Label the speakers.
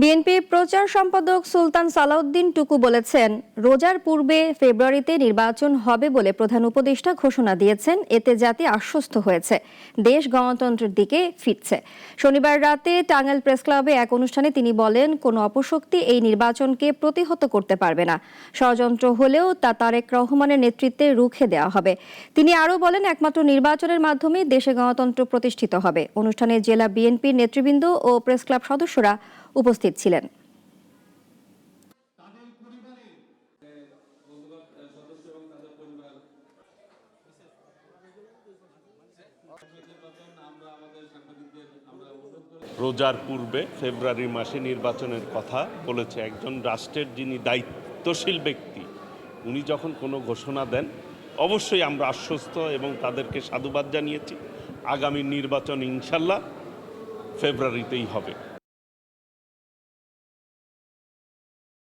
Speaker 1: বিএনপির প্রচার সম্পাদক সুলতান সালাউদ্দিন টুকু বলেছেন, রোজার পূর্বে ফেব্রুয়ারিতে নির্বাচন হবে বলে প্রধান উপদেষ্টা ঘোষণা দিয়েছেন, এতে জাতি আশ্বস্ত হয়েছে, দেশ গণতন্ত্রের দিকে ফিরছে। শনিবার রাতে টাঙ্গাইল প্রেস ক্লাবে এক অনুষ্ঠানে তিনি বলেন, কোনো অপশক্তি এই নির্বাচনকে প্রতিহত করতে পারবে না। ষড়যন্ত্র হলেও তা তারেক রহমানের নেতৃত্বে রুখে দেওয়া হবে। তিনি আরও বলেন, একমাত্র নির্বাচনের মাধ্যমে দেশে গণতন্ত্র প্রতিষ্ঠিত হবে। অনুষ্ঠানে জেলা বিএনপির নেতৃবৃন্দ ও প্রেস ক্লাব সদস্যরা উপস্থিত ছিলেন।
Speaker 2: রোজার পূর্বে ফেব্রুয়ারি মাসে নির্বাচনের কথা বলেছে একজন রাষ্ট্রের যিনি দায়িত্বশীল ব্যক্তি, উনি যখন কোনো ঘোষণা দেন, অবশ্যই আমরা আশ্বস্ত এবং তাদেরকে সাধুবাদ জানিয়েছি। আগামী নির্বাচন ইনশাল্লাহ ফেব্রুয়ারিতেই হবে।